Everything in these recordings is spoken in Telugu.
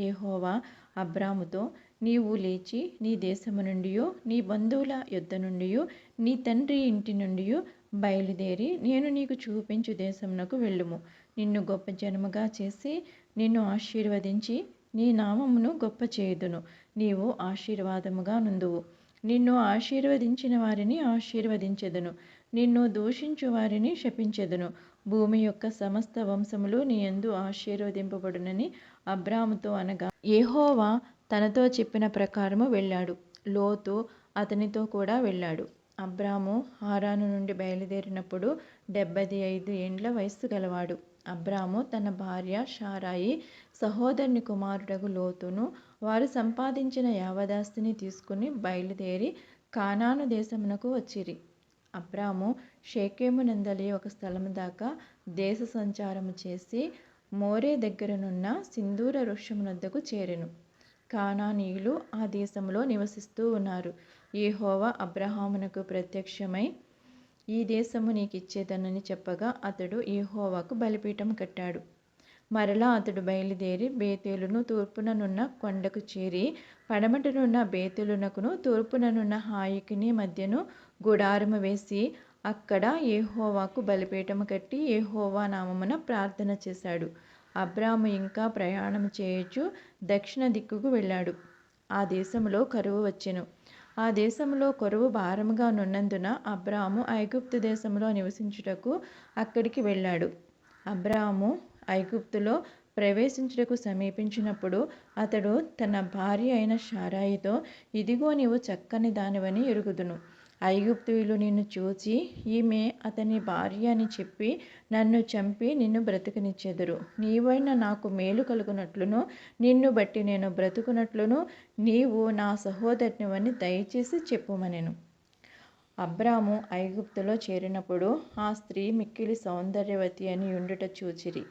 ఏహోవా అబ్రాముతో నీవు లేచి నీ దేశము నుండియో నీ బంధువుల యుద్ధ నుండియో నీ తండ్రి ఇంటి నుండియో బయలుదేరి నేను నీకు చూపించు దేశమునకు వెళ్ళుము. నిన్ను గొప్ప జనముగా చేసి నిన్ను ఆశీర్వదించి నీ నామమును గొప్ప చేయుదును. నీవు ఆశీర్వాదముగా నుందువు నిన్ను ఆశీర్వదించిన వారిని ఆశీర్వదించెదను. నిన్ను దూషించు వారిని శపించెదను. భూమి యొక్క సమస్త వంశములు నీ ఎందు ఆశీర్వదింపబడునని అబ్రాముతో అనగా ఏహోవా తనతో చెప్పిన ప్రకారము వెళ్ళాడు. లోతు అతనితో కూడా వెళ్ళాడు. అబ్రాము హారాను నుండి బయలుదేరినప్పుడు డెబ్బది ఐదు ఏండ్ల వయస్సు గలవాడు. అబ్రాము తన భార్య షారాయి సహోదరుని కుమారుడగు లోతును వారు సంపాదించిన యావదాస్తిని తీసుకుని బయలుదేరి కానాను దేశమునకు వచ్చిరి. అబ్రాము షేకేము నందలి ఒక స్థలము దాకా దేశ సంచారము చేసి మోరే దగ్గరనున్న సింధూర వృక్షమునద్దకు చేరెను. కానానీయులు ఆ దేశంలో నివసిస్తూ ఉన్నారు. యెహోవా అబ్రహామునకు ప్రత్యక్షమై ఈ దేశము నీకిచ్చేదనని చెప్పగా అతడు యెహోవాకు బలిపీఠం కట్టాడు. మరలా అతడు బయలుదేరి బేతేలును తూర్పుననున్న కొండకు చేరి పడమటనున్న బేతేలునకును తూర్పుననున్న హాయికిని మధ్యను గుడారము వేసి అక్కడ ఏహోవాకు బలిపీఠము కట్టి ఏహోవా నామమున ప్రార్థన చేశాడు. అబ్రాము ఇంకా ప్రయాణం చేయొచ్చు దక్షిణ దిక్కుకు వెళ్ళాడు. ఆ దేశంలో కరువు వచ్చెను. ఆ దేశంలో కరువు భారముగా నున్నందున అబ్రాము ఐగుప్తు దేశంలో నివసించుటకు అక్కడికి వెళ్ళాడు. అబ్రాము ఐగుప్తులో ప్రవేశించుటకు సమీపించినప్పుడు అతడు తన భార్య అయిన షారాయితో ఇదిగో నీవు చక్కని దానివని ఎరుగుదును. ఐగుప్తులు నిన్ను చూచి ఈమె అతని భార్య అని చెప్పి నన్ను చంపి నిన్ను బ్రతుకునిచ్చెదరు. నీవైనా నాకు మేలు కలుగునట్లును నిన్ను బట్టి నేను బ్రతుకునట్లును నీవు నా సహోదరునివని దయచేసి చెప్పుమనెను. అబ్రాము ఐగుప్తులో చేరినప్పుడు ఆ స్త్రీ మిక్కిలి సౌందర్యవతి అని ఉండుట చూచిరి.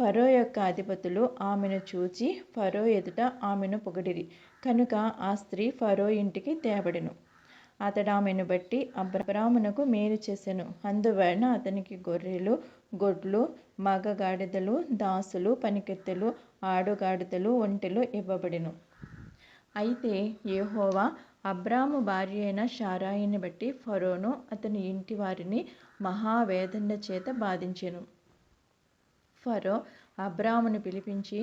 ఫరో యొక్క అధిపతులు ఆమెను చూచి ఫరో ఎదుట ఆమెను పొగిడిరి. కనుక ఆ స్త్రీ ఫరో ఇంటికి తేబడెను. అతడు ఆమెను బట్టి అబ్రామునకు మేలు చేసెను. అందువలన అతనికి గొర్రెలు గొడ్లు మగ గాడిదలు దాసులు పనికెత్తెలు ఆడుగాడిదలు ఒంటెలు ఇవ్వబడెను. అయితే యెహోవా అబ్రాము భార్య అయిన షారాయిని బట్టి ఫరోను అతని ఇంటి వారిని మహావేదన చేత బాధించెను. ఫరో అబ్రామును పిలిపించి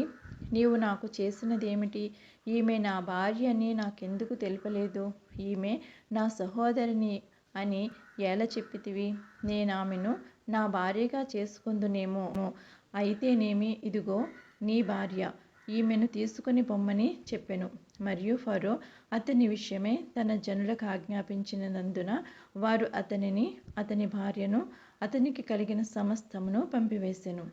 నీవు నాకు చేసినదేమిటి? ఈమె నా భార్య అని నాకెందుకు తెలుపలేదు? ఈమె నా సహోదరిని అని ఎలా చెప్పితివి? నేనామెను నా భార్యగా చేసుకుందునేమో. అయితేనేమి ఇదిగో నీ భార్య. ఈమెను తీసుకుని పొమ్మని చెప్పెను. మరియు ఫరో అతని విషయమే తన జనులకు ఆజ్ఞాపించినందున వారు అతనిని అతని భార్యను అతనికి కలిగిన సమస్తమును పంపివేశాను